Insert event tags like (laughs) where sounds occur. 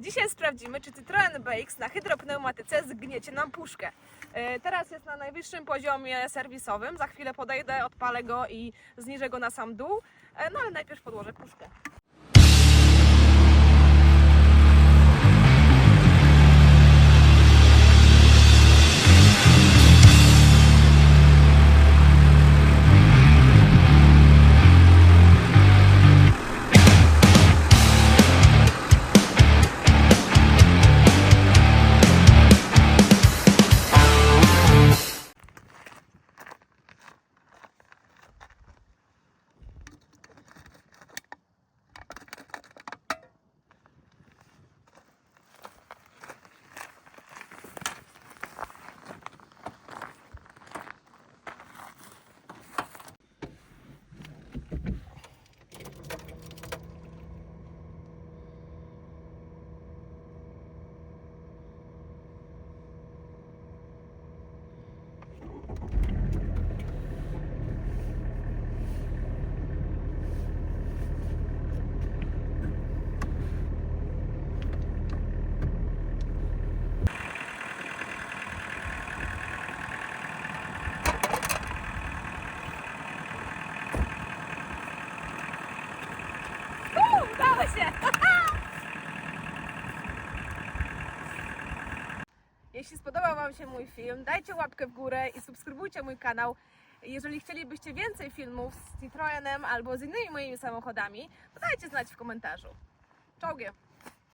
Dzisiaj sprawdzimy, czy Citroen BX na hydropneumatyce zgniecie nam puszkę. E, Teraz jest na najwyższym poziomie serwisowym. Za chwilę podejdę, odpalę go i zniżę go na sam dół. E, No ale najpierw podłożę puszkę. Udało się! (laughs) Jeśli spodobał Wam się mój film, dajcie łapkę w górę i subskrybujcie mój kanał. Jeżeli chcielibyście więcej filmów z Citroenem albo z innymi moimi samochodami, to dajcie znać w komentarzu. Czołgiem!